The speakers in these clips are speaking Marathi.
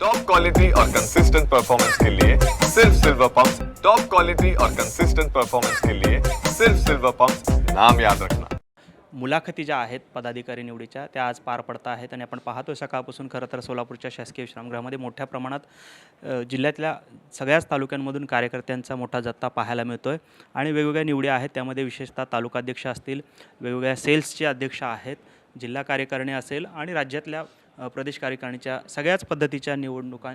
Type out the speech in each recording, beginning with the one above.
टॉप क्वालिटी और कंसिस्टेंट परफॉर्मेंस के लिए सिर्फ सिल्वर पंप टॉप क्वालिटी और कंसिस्टेंट परफॉर्मेंस के लिए सिर्फ सिल्वर पंप नाम याद रखना। मुलाखती ज्या आहेत पदाधिकारी निवडीच्या त्या आज पार पडत आहेत आणि आपण पाहतो सकाळपासून खरं तर सोलापूरच्या शासकीय विश्रामगृहामध्ये मोठ्या प्रमाणात जिल्ह्यातल्या सगळ्याच तालुक्यांमधून कार्यकर्त्यांचा मोठा जत्ता पाहायला मिळतो आहे आणि वेगवेगळ्या निवड्या आहेत. त्यामध्ये विशेषतः तालुकाध्यक्ष असतील वेगवेगळ्या सेल्सचे अध्यक्ष आहेत जिल्हा कार्यकारिणी असेल आणि राज्यातल्या प्रदेश कार्यकारिणीच्या सगळ्याच पद्धतीच्या निवडणुका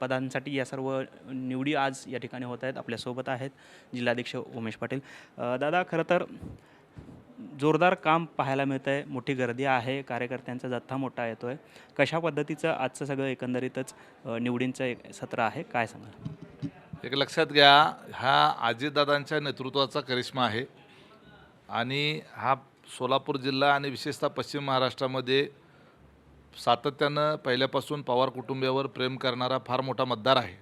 पदांसाठी या सर्व निवडी आज या ठिकाणी होत आहेत आपल्यासोबत आहेत जिल्हाध्यक्ष उमेश पाटील. दादा खरं तर जोरदार काम पाहायला मिळतं आहे मोठी गर्दी आहे कार्यकर्त्यांचा जथ्था मोठा येतो आहे कशा पद्धतीचं आजचं सगळं एकंदरीतच निवडींचं एक सत्र आहे काय सांगाल? एक लक्षात घ्या हा अजितदादांच्या नेतृत्वाचा करिश्मा आहे. आणि हा सोलापूर जिल्हा आणि विशेषतः पश्चिम महाराष्ट्रामध्ये सातत्यानं पहिल्यापासून पवार कुटुंबियावर प्रेम करणारा फार मोठा मतदार आहे.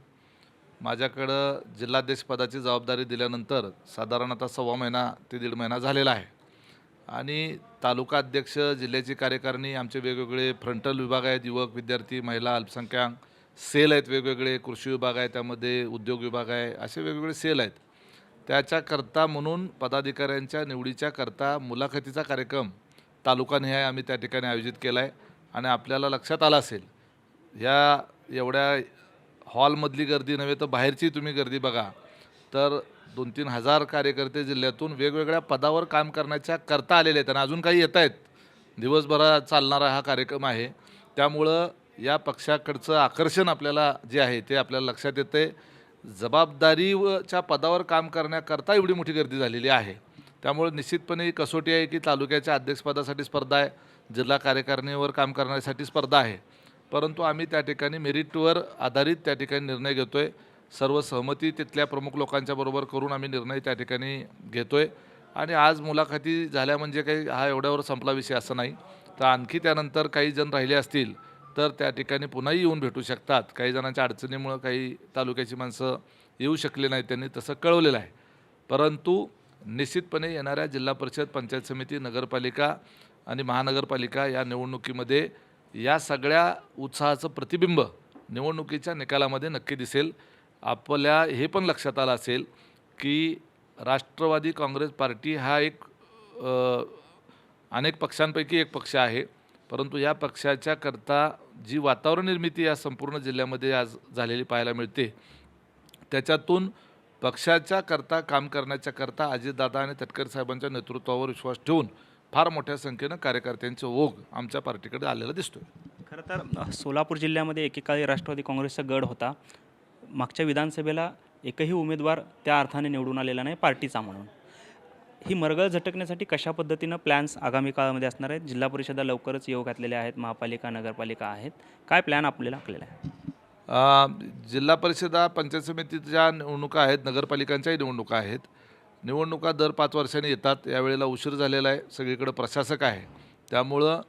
माझ्याकडं जिल्हाध्यक्षपदाची जबाबदारी दिल्यानंतर साधारण आता सव्वा महिना ते दीड महिना झालेला आहे. आणि तालुका अध्यक्ष जिल्ह्याची कार्यकारिणी आमचे वेगवेगळे फ्रंटल विभाग आहेत युवक विद्यार्थी महिला अल्पसंख्याक सेल आहेत वेगवेगळे कृषी विभाग आहे त्यामध्ये उद्योग विभाग आहे असे वेगवेगळे सेल आहेत. त्याच्याकरता म्हणून पदाधिकाऱ्यांच्या निवडीच्या करता मुलाखतीचा कार्यक्रम तालुकानिहाय आम्ही त्या ठिकाणी आयोजित केला आहे आणि आपल्याला लक्षात आलं असेल ह्या एवढ्या हॉलमधली गर्दी नव्हे तर बाहेरची तुम्ही गर्दी बघा. तर दोन तीन हजार कार्यकर्ते जिल्ह्यातून वेगवेगळ्या पदावर काम करण्याच्या करता आलेले आहेत आणि अजून काही येत आहेत. दिवसभरात चालणारा हा कार्यक्रम आहे. त्यामुळं या पक्षाकडचं आकर्षण आपल्याला जे आहे ते आपल्याला लक्षात येतं आहे जबाबदारीच्या पदावर काम करण्याकरता एवढी मोठी गर्दी झालेली आहे. त्यामुळे निश्चितपणे ही कसोटी आहे की तालुक्याच्या अध्यक्षपदासाठी स्पर्धा आहे. जिल्हा कार्यकारिणीवर काम करण्यासाठी स्पर्धा आहे. परंतु आम्ही त्या ठिकाणी मेरिटवर आधारित त्या ठिकाणी निर्णय घेतो आहे सर्व सहमती तिथल्या प्रमुख लोकांच्या बरोबर करून आम्ही निर्णय त्या ठिकाणी घेतो आहे आणि आज मुलाखती झाल्या म्हणजे काही हा एवढ्यावर संपला विषय असं नाही. तर आणखी त्यानंतर काही जण राहिले असतील तर त्या ठिकाणी पुन्हाही येऊन भेटू शकतात. काही जणांच्या अडचणीमुळं काही तालुक्याची माणसं येऊ शकले नाहीत त्यांनी तसं कळवलेलं आहे. परंतु निश्चितपणे येणाऱ्या जिल्हा परिषद पंचायत समिती नगरपालिका आणि महानगरपालिका या निवडणुकीमध्ये या सगळ्या उत्साहाचं प्रतिबिंब निवडणुकीच्या निकालामध्ये नक्की दिसेल. आपल्या हे पण लक्षात आलं असेल की राष्ट्रवादी काँग्रेस पार्टी हा एक अनेक पक्षांपैकी एक पक्ष आहे. परंतु या पक्षाच्या करता जी वातावरण निर्मिती या संपूर्ण जिल्ह्यामध्ये आज झालेली पाहायला मिळते त्याच्यातून पक्षाच्या करता काम करण्याच्या करता अजितदादा आणि तटकरी साहेबांच्या नेतृत्वावर विश्वास ठेवून फार मोठ्या संख्येनं कार्यकर्त्यांचे ओघ आमच्या पार्टीकडे आलेला दिसतोय. खरं तर सोलापूर जिल्ह्यामध्ये एकेकाळी राष्ट्रवादी काँग्रेसचा गड होता. मागच्या विधानसभेला एकही उमेदवार त्या अर्थाने निवडून आलेला नाही पार्टीचा म्हणून. ही मरगळ झटकण्यासाठी कशा पद्धतीनं प्लॅन्स आगामी काळामध्ये असणार आहेत? जिल्हा परिषदा लवकरच येऊ घातलेल्या आहेत महापालिका नगरपालिका आहेत. काय प्लॅन आपल्याला आखलेला आहे? जिल्हा परिषदा पंचायत समितीच्या निवडणुका आहेत नगरपालिकांच्याही निवडणुका आहेत. निवडणुका दर पाच वर्षांनी येतात यावेळेला उशीर झालेला आहे सगळीकडं प्रशासक आहे. त्यामुळं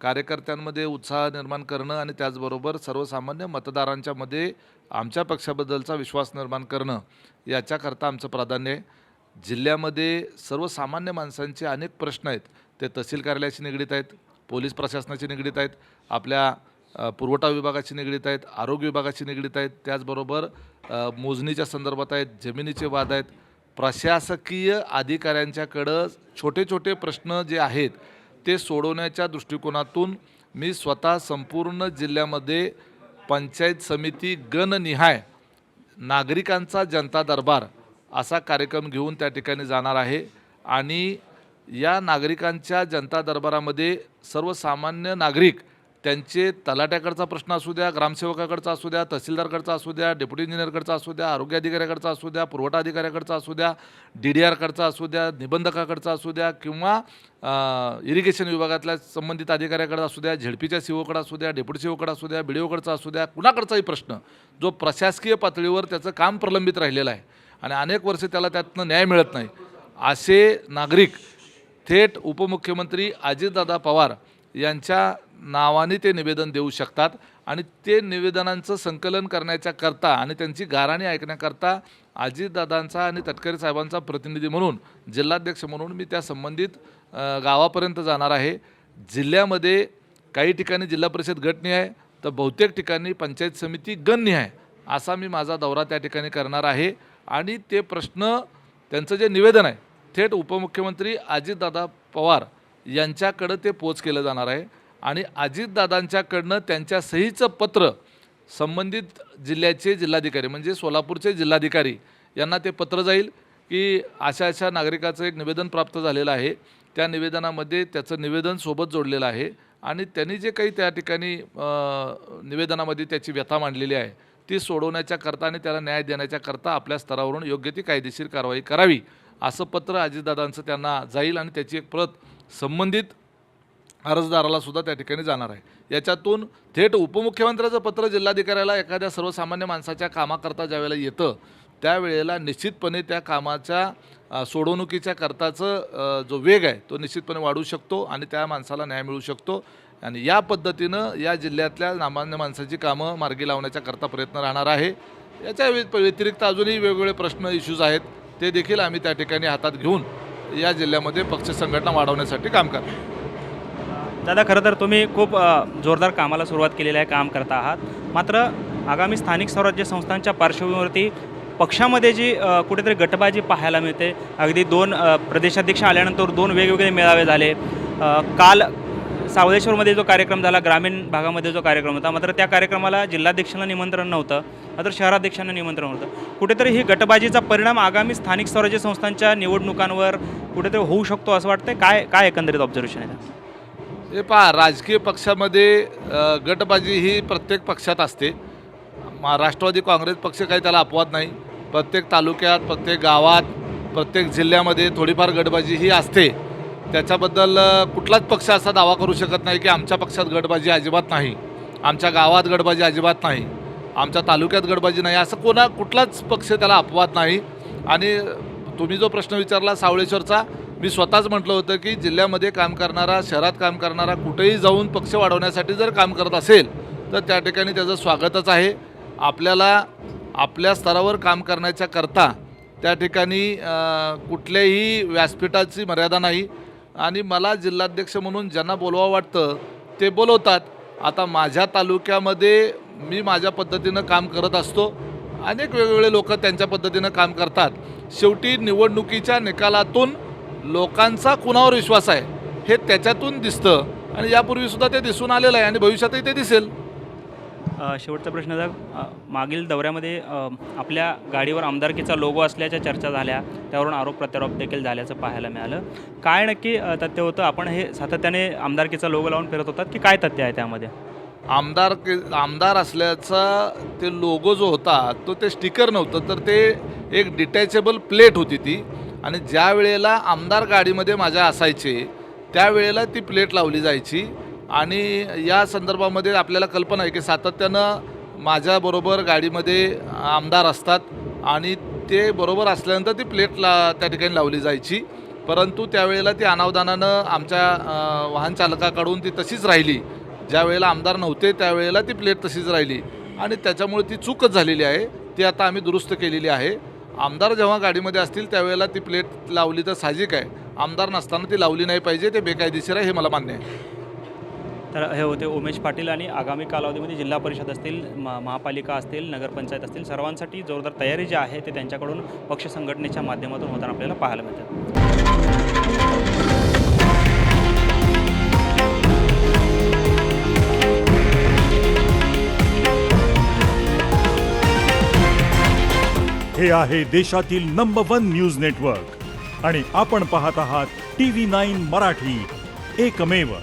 कार्यकर्त्यांमध्ये उत्साह निर्माण करणं आणि त्याचबरोबर सर्वसामान्य मतदारांच्यामध्ये आमच्या पक्षाबद्दलचा विश्वास निर्माण करणं याच्याकरता आमचं प्राधान्य आहे. जिल्ह्यामध्ये सर्वसामान्य माणसांचे अनेक प्रश्न आहेत. ते तहसील कार्यालयाशी निगडीत आहेत पोलीस प्रशासनाशी निगडीत आहेत आपल्या पुरवठा विभागाशी निगडीत आहेत आरोग्य विभागाशी निगडीत आहेत. त्याचबरोबर मोजणीच्या संदर्भात आहेत जमिनीचे वाद आहेत प्रशासकीय अधिकाऱ्यांच्याकडं छोटे छोटे प्रश्न जे आहेत ते सोडवण्याच्या दृष्टिकोनातून मी स्वतः संपूर्ण जिल्ह्यामध्ये पंचायत समिती गणनिहाय नागरिकांचा जनता दरबार असा कार्यक्रम घेऊन त्या ठिकाणी जाणार आहे. आणि या नागरिकांच्या जनता दरबारामध्ये सर्वसामान्य नागरिक त्यांचे तलाट्याकडचा प्रश्न असू द्या ग्रामसेवकाकडचा असू द्या तहसीलदारकडचा असू द्या डेप्युटी इंजिनियरकडचा असू द्या आरोग्य अधिकाऱ्याकडचा असू द्या पुरवठा अधिकाऱ्याकडचा असू द्या डी डी आरकडचा असू द्या निबंधकाकडचा असू द्या किंवा इरिगेशन विभागातल्या संबंधित अधिकाऱ्याकडे असू द्या झेडपीच्या सीओकडे असू द्या डेप्युटी सीओकडे असू द्या बी डी ओकडचा असू द्या कुणाकडचाही प्रश्न जो प्रशासकीय पातळीवर त्याचं काम प्रलंबित राहिलेलं आहे आणि अनेक वर्षे त्याला त्यातनं न्याय मिळत नाही असे नागरिक थेट उपमुख्यमंत्री अजितदादा पवार यांच्या नावाने ते निवेदन देऊ शकतात आणि ते निवेदनांचं संकलन करण्याच्या करता आणि त्यांची गाराणी ऐकण्याकरता अजितदादांचा आणि तटकरे साहेबांचा प्रतिनिधी म्हणून जिल्हाध्यक्ष म्हणून मी त्या संबंधित गावापर्यंत जाणार आहे. जिल्ह्यामध्ये काही ठिकाणी जिल्हा परिषद गटनी आहे तर बहुतेक ठिकाणी पंचायत समिती गण्य आहे असा मी माझा दौरा त्या ठिकाणी करणार आहे. आणि ते प्रश्न त्यांचं जे निवेदन आहे थेट उपमुख्यमंत्री अजितदादा पवार यांच्याकडं ते पोच केलं जाणार आहे. आणि अजितदादांच्याकडनं त्यांच्या सहीचं पत्र संबंधित जिल्ह्याचे जिल्हाधिकारी म्हणजे सोलापूरचे जिल्हाधिकारी यांना ते पत्र जाईल की अशा अशा नागरिकाचं एक निवेदन प्राप्त झालेलं आहे. त्या निवेदनामध्ये त्याचं निवेदन सोबत जोडलेलं आहे. आणि त्यांनी जे काही त्या ठिकाणी निवेदनामध्ये त्याची व्यथा मांडलेली आहे ती सोडवण्याच्या करता आणि त्याला न्याय देण्याच्या करता आपल्या स्तरावरून योग्य ती कायदेशीर कारवाई करावी असं पत्र अजितदादांचं त्यांना जाईल आणि त्याची एक प्रत संबंधित अर्जदाराला सुद्धा त्या ठिकाणी जाणार आहे. याच्यातून थेट उपमुख्यमंत्र्याचं पत्र जिल्हाधिकाऱ्याला एखाद्या सर्वसामान्य माणसाच्या कामाकरता ज्यावेळेला येतं त्यावेळेला निश्चितपणे त्या कामाच्या सोडवणुकीच्या करताचं जो वेग आहे तो निश्चितपणे वाढू शकतो आणि त्या माणसाला न्याय मिळू शकतो. आणि या पद्धतीनं या जिल्ह्यातल्या सामान्य माणसाची कामं मार्गी लावण्याच्या करता प्रयत्न राहणार आहे. याच्या व्यतिरिक्त अजूनही वेगवेगळे प्रश्न इश्यूज आहेत ते देखील आम्ही त्या ठिकाणी हातात घेऊन या जिल्ह्यामध्ये पक्ष संघटना वाढवण्यासाठी काम करणार दादा खरं तर तुम्ही खूप अ, जोरदार कामाला सुरुवात केलेली आहे काम करता आहात. मात्र आगामी स्थानिक स्वराज्य संस्थांच्या पार्श्वभूमीवरती पक्षामध्ये जी अ, कुठेतरी गटबाजी पाहायला मिळते अगदी दोन अ, प्रदेशाध्यक्ष आल्यानंतर दोन वेगवेगळे मेळावे झाले. अ, काल सावळेश्वरमध्ये जो कार्यक्रम झाला ग्रामीण भागामध्ये जो कार्यक्रम होता मात्र त्या कार्यक्रमाला जिल्हाध्यक्षांना निमंत्रण नव्हतं. मात्र शहराध्यक्षांना निमंत्रण होतं. कुठेतरी ही गटबाजीचा परिणाम आगामी स्थानिक स्वराज्य संस्थांच्या निवडणुकांवर कुठेतरी होऊ शकतो असं वाटतंय? काय काय एकंदरीत ऑब्झर्वेशन आहे हे पहा राजकीय पक्षामध्ये गटबाजी ही प्रत्येक पक्षात असते. राष्ट्रवादी काँग्रेस पक्ष काही त्याला अपवाद नाही. प्रत्येक तालुक्यात प्रत्येक गावात प्रत्येक जिल्ह्यामध्ये थोडीफार गटबाजी ही असते. त्याच्याबद्दल कुठलाच पक्ष असा दावा करू शकत नाही की आमच्या पक्षात गटबाजी अजिबात नाही. आमच्या गावात गटबाजी अजिबात नाही. आमच्या तालुक्यात गडबाजी नाही. असं कोणा कुठलाच पक्ष त्याला अपवाद नाही. आणि तुम्ही जो प्रश्न विचारला सावळेश्वरचा मी स्वतःच म्हटलं होतं की जिल्ह्यामध्ये काम करणारा शहरात काम करणारा कुठेही जाऊन पक्ष वाढवण्यासाठी जर काम करत असेल तर त्या ठिकाणी त्याचं स्वागतच आहे. आपल्याला आपल्या स्तरावर काम करण्याच्या करता त्या ठिकाणी कुठल्याही व्यासपीठाची मर्यादा नाही. आणि मला जिल्हाध्यक्ष म्हणून ज्यांना बोलवा वाटतं ते बोलवतात. आता माझ्या तालुक्यामध्ये मी माझ्या पद्धतीनं काम करत असतो. अनेक वेगवेगळे लोक त्यांच्या पद्धतीनं काम करतात. शेवटी निवडणुकीच्या निकालातून लोकांचा कुणावर विश्वास आहे हे त्याच्यातून दिसतं. आणि यापूर्वीसुद्धा ते दिसून आलेलं आहे आणि भविष्यातही ते दिसेल. शेवटचा प्रश्न जर मागील दौऱ्यामध्ये आपल्या गाडीवर आमदारकीचा लोगो असल्याच्या चर्चा झाल्या त्यावरून आरोप प्रत्यारोप देखील झाल्याचं पाहायला मिळालं. काय नक्की तथ्य होतं? आपण हे सातत्याने आमदारकीचा लोगो लावून फिरत होतात की काय तथ्य आहे त्यामध्ये? आमदार के- आमदार असल्याचा ते लोगो जो होता तो ते स्टिकर नव्हतं तर ते एक डिटॅचेबल प्लेट होती ती. आणि ज्या वेळेला आमदार गाडीमध्ये माझ्या असायचे त्यावेळेला ती प्लेट लावली जायची. आणि या संदर्भामध्ये आपल्याला कल्पना आहे की सातत्यानं माझ्याबरोबर गाडीमध्ये आमदार असतात आणि ते बरोबर असल्यानंतर ती प्लेट ला त्या ठिकाणी लावली जायची. परंतु त्यावेळेला ती अनावधानानं आमच्या वाहन चालकाकडून ती तशीच राहिली. ज्या वेळेला आमदार नव्हते त्यावेळेला ती प्लेट तशीच राहिली. आणि त्याच्यामुळे ती चूकच झालेली आहे. ती आता आम्ही दुरुस्त केलेली आहे. आमदार जेव्हा गाडीमध्ये असतील त्यावेळेला ती प्लेट लावली तर साहजिक आहे. आमदार नसताना ती लावली नाही पाहिजे. ते बेकायदेशीर आहे हे मला मान्य आहे. तर हे होते उमेश पाटील आणि आगामी कालावधीमध्ये जिल्हा परिषद असतील म महापालिका असतील नगरपंचायत असतील सर्वांसाठी जोरदार तयारी जी आहे ते त्यांच्याकडून पक्ष संघटनेच्या माध्यमातून होताना आपल्याला पाहायला मिळतात. हे आहे देशातील नंबर वन न्यूज नेटवर्क आणि आपण पाहत आहात टी व्ही नाईन मराठी. एकमेव